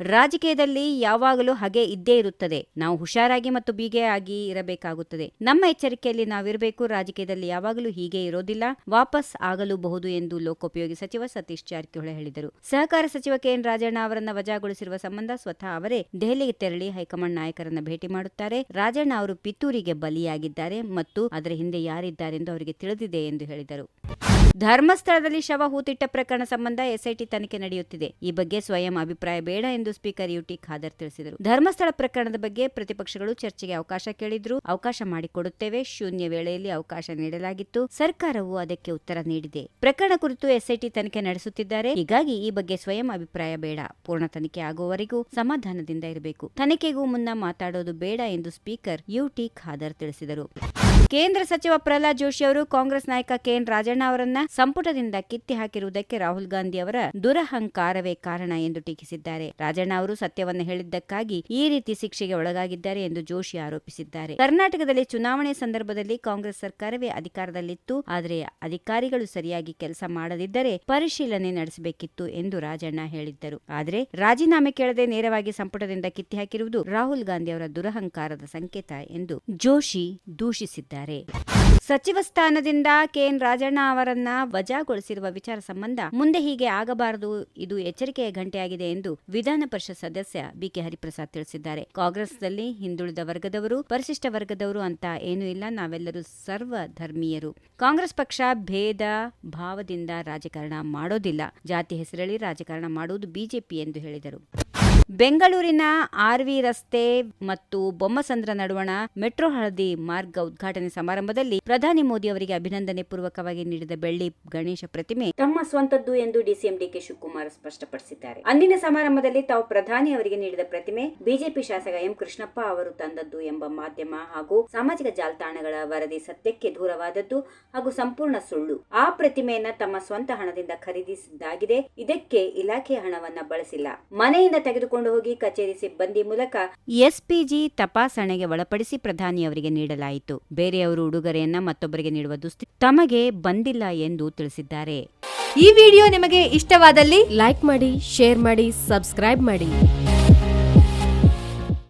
ರಾಜಕೀಯದಲ್ಲಿ ಯಾವಾಗಲೂ ಹಾಗೆ ಇದ್ದೇ ಇರುತ್ತದೆ. ನಾವು ಹುಷಾರಾಗಿ ಮತ್ತು ಬೀಗೆ ಆಗಿ ಇರಬೇಕಾಗುತ್ತದೆ. ನಮ್ಮ ಎಚ್ಚರಿಕೆಯಲ್ಲಿ ನಾವಿರಬೇಕು. ರಾಜಕೀಯದಲ್ಲಿ ಯಾವಾಗಲೂ ಹೀಗೆ ಇರೋದಿಲ್ಲ. ವಾಪಸ್ ಆಗಲೂಬಹುದು ಎಂದು ಲೋಕೋಪಯೋಗಿ ಸಚಿವ ಸತೀಶ್ ಜಾರಕಿಹೊಳಿ ಹೇಳಿದರು. ಸಹಕಾರ ಸಚಿವ ಕೆಎನ್ ರಾಜಣ್ಣ ಅವರನ್ನ ವಜಾಗೊಳಿಸಿರುವ ಸಂಬಂಧ ಸ್ವತಃ ಅವರೇ ದೆಹಲಿಗೆ ತೆರಳಿ ಹೈಕಮಾಂಡ್ ನಾಯಕರನ್ನ ಭೇಟಿ ಮಾಡುತ್ತಾರೆ. ರಾಜಣ್ಣ ಅವರು ಪಿತೂರಿಗೆ ಬಲಿಯಾಗಿದ್ದಾರೆ ಮತ್ತು ಅದರ ಹಿಂದೆ ಯಾರಿದ್ದಾರೆಂದು ಅವರಿಗೆ ತಿಳಿದಿದೆ ಎಂದು ಹೇಳಿದರು. ಧರ್ಮಸ್ಥಳದಲ್ಲಿ ಶವ ಹೂತಿಟ್ಟ ಪ್ರಕರಣ ಸಂಬಂಧ ಎಸ್ಐಟಿ ತನಿಖೆ ನಡೆಯುತ್ತಿದೆ. ಈ ಬಗ್ಗೆ ಸ್ವಯಂ ಅಭಿಪ್ರಾಯ ಬೇಡ ಎಂದು ಸ್ಪೀಕರ್ ಯುಟಿ ಖಾದರ್ ತಿಳಿಸಿದರು. ಧರ್ಮಸ್ಥಳ ಪ್ರಕರಣದ ಬಗ್ಗೆ ಪ್ರತಿಪಕ್ಷಗಳು ಚರ್ಚೆಗೆ ಅವಕಾಶ ಕೇಳಿದ್ರು. ಅವಕಾಶ ಮಾಡಿಕೊಡುತ್ತೇವೆ. ಶೂನ್ಯ ವೇಳೆಯಲ್ಲಿ ಅವಕಾಶ ನೀಡಲಾಗಿತ್ತು. ಸರ್ಕಾರವು ಅದಕ್ಕೆ ಉತ್ತರ ನೀಡಿದೆ. ಪ್ರಕರಣ ಕುರಿತು ಎಸ್ಐಟಿ ತನಿಖೆ ನಡೆಸುತ್ತಿದ್ದಾರೆ. ಹೀಗಾಗಿ ಈ ಬಗ್ಗೆ ಸ್ವಯಂ ಅಭಿಪ್ರಾಯ ಬೇಡ. ಪೂರ್ಣ ತನಿಖೆ ಆಗುವವರೆಗೂ ಸಮಾಧಾನದಿಂದ ಇರಬೇಕು. ತನಿಖೆಗೂ ಮುನ್ನ ಮಾತಾಡೋದು ಬೇಡ ಎಂದು ಸ್ಪೀಕರ್ ಯುಟಿ ಖಾದರ್ ತಿಳಿಸಿದರು. ಕೇಂದ್ರ ಸಚಿವ ಪ್ರಹ್ಲಾದ್ ಜೋಶಿ ಅವರು ಕಾಂಗ್ರೆಸ್ ನಾಯಕ ಕೆಎನ್ ರಾಜಣ್ಣ ಅವರನ್ನ ಸಂಪುಟದಿಂದ ಕಿತ್ತಿ ಹಾಕಿರುವುದಕ್ಕೆ ರಾಹುಲ್ ಗಾಂಧಿ ಅವರ ದುರಹಂಕಾರವೇ ಕಾರಣ ಎಂದು ಟೀಕಿಸಿದ್ದಾರೆ. ರಾಜಣ್ಣ ಅವರು ಸತ್ಯವನ್ನು ಹೇಳಿದ್ದಕ್ಕಾಗಿ ಈ ರೀತಿ ಶಿಕ್ಷೆಗೆ ಒಳಗಾಗಿದ್ದಾರೆ ಎಂದು ಜೋಶಿ ಆರೋಪಿಸಿದ್ದಾರೆ. ಕರ್ನಾಟಕದಲ್ಲಿ ಚುನಾವಣೆ ಸಂದರ್ಭದಲ್ಲಿ ಕಾಂಗ್ರೆಸ್ ಸರ್ಕಾರವೇ ಅಧಿಕಾರದಲ್ಲಿತ್ತು. ಆದರೆ ಅಧಿಕಾರಿಗಳು ಸರಿಯಾಗಿ ಕೆಲಸ ಮಾಡದಿದ್ದರೆ ಪರಿಶೀಲನೆ ನಡೆಸಬೇಕಿತ್ತು ಎಂದು ರಾಜಣ್ಣ ಹೇಳಿದ್ದರು. ಆದರೆ ರಾಜೀನಾಮೆ ಕೇಳದೆ ನೇರವಾಗಿ ಸಂಪುಟದಿಂದ ಕಿತ್ತಿ ಹಾಕಿರುವುದು ರಾಹುಲ್ ಗಾಂಧಿ ಅವರ ದುರಹಂಕಾರದ ಸಂಕೇತ ಎಂದು ಜೋಶಿ ದೂಷಿಸಿದ್ದಾರೆ. ಸಚಿವ ಸ್ಥಾನದಿಂದ ಕೆಎನ್ ರಾಜಣ್ಣ ಅವರನ್ನ ವಜಾಗೊಳಿಸಿರುವ ವಿಚಾರ ಸಂಬಂಧ ಮುಂದೆ ಹೀಗೆ ಆಗಬಾರದು. ಇದು ಎಚ್ಚರಿಕೆಯ ಗಂಟೆಯಾಗಿದೆ ಎಂದು ವಿಧಾನ ಪರಿಷತ್ ಸದಸ್ಯ ಬಿಕೆ ಹರಿಪ್ರಸಾದ್ ತಿಳಿಸಿದ್ದಾರೆ. ಕಾಂಗ್ರೆಸ್ನಲ್ಲಿ ಹಿಂದುಳಿದ ವರ್ಗದವರು ಪರಿಶಿಷ್ಟ ವರ್ಗದವರು ಅಂತ ಏನೂ ಇಲ್ಲ. ನಾವೆಲ್ಲರೂ ಸರ್ವ ಧರ್ಮೀಯರು ಕಾಂಗ್ರೆಸ್ ಪಕ್ಷ ಭೇದ ಭಾವದಿಂದ ರಾಜಕಾರಣ ಮಾಡೋದಿಲ್ಲ. ಜಾತಿ ಹೆಸರಲ್ಲಿ ರಾಜಕಾರಣ ಮಾಡುವುದು ಬಿಜೆಪಿ ಎಂದು ಹೇಳಿದರು. ಬೆಂಗಳೂರಿನ ಆರ್ವಿ ರಸ್ತೆ ಮತ್ತು ಬೊಮ್ಮಸಂದ್ರ ನಡುವಣ ಮೆಟ್ರೋ ಹಳದಿ ಮಾರ್ಗ ಉದ್ಘಾಟನೆ ಸಮಾರಂಭದಲ್ಲಿ ಪ್ರಧಾನಿ ಮೋದಿ ಅವರಿಗೆ ಅಭಿನಂದನೆ ಪೂರ್ವಕವಾಗಿ ನೀಡಿದ ಬೆಳ್ಳಿ ಗಣೇಶ ಪ್ರತಿಮೆ ತಮ್ಮ ಸ್ವಂತದ್ದು ಎಂದು ಡಿಸಿಎಂ ಡಿಕೆ ಶಿವಕುಮಾರ್ ಸ್ಪಷ್ಟಪಡಿಸಿದ್ದಾರೆ. ಅಂದಿನ ಸಮಾರಂಭದಲ್ಲಿ ತಾವು ಪ್ರಧಾನಿ ಅವರಿಗೆ ನೀಡಿದ ಪ್ರತಿಮೆ ಬಿಜೆಪಿ ಶಾಸಕ ಎಂ ಕೃಷ್ಣಪ್ಪ ಅವರು ತಂದದ್ದು ಎಂಬ ಮಾಧ್ಯಮ ಹಾಗೂ ಸಾಮಾಜಿಕ ಜಾಲತಾಣಗಳ ವರದಿ ಸತ್ಯಕ್ಕೆ ದೂರವಾದದ್ದು ಹಾಗೂ ಸಂಪೂರ್ಣ ಸುಳ್ಳು. ಆ ಪ್ರತಿಮೆಯನ್ನ ತಮ್ಮ ಸ್ವಂತ ಹಣದಿಂದ ಖರೀದಿಸಿದ್ದಾಗಿದೆ. ಇದಕ್ಕೆ ಇಲಾಖೆ ಹಣವನ್ನ ಬಳಸಿಲ್ಲ. ಮನೆಯಿಂದ ತೆಗೆದುಕೊಂಡು ಹೋಗಿ ಕಚೇರಿ ಸಿಬ್ಬಂದಿ ಮೂಲಕ ಎಸ್ಪಿಜಿ ತಪಾಸಣೆಗೆ ಒಳಪಡಿಸಿ ಪ್ರಧಾನಿಯವರಿಗೆ ನೀಡಲಾಯಿತು. ಬೇರೆಯವರು ಉಡುಗೊರೆಯನ್ನ ಮತ್ತೊಬ್ಬರಿಗೆ ನೀಡುವ ದುಸ್ಥಿತಿ ತಮಗೆ ಬಂದಿಲ್ಲ ಎಂದು ತಿಳಿಸಿದ್ದಾರೆ. ಈ ವಿಡಿಯೋ ನಿಮಗೆ ಇಷ್ಟವಾದಲ್ಲಿ ಲೈಕ್ ಮಾಡಿ ಶೇರ್ ಮಾಡಿ ಸಬ್ಸ್ಕ್ರೈಬ್ ಮಾಡಿ.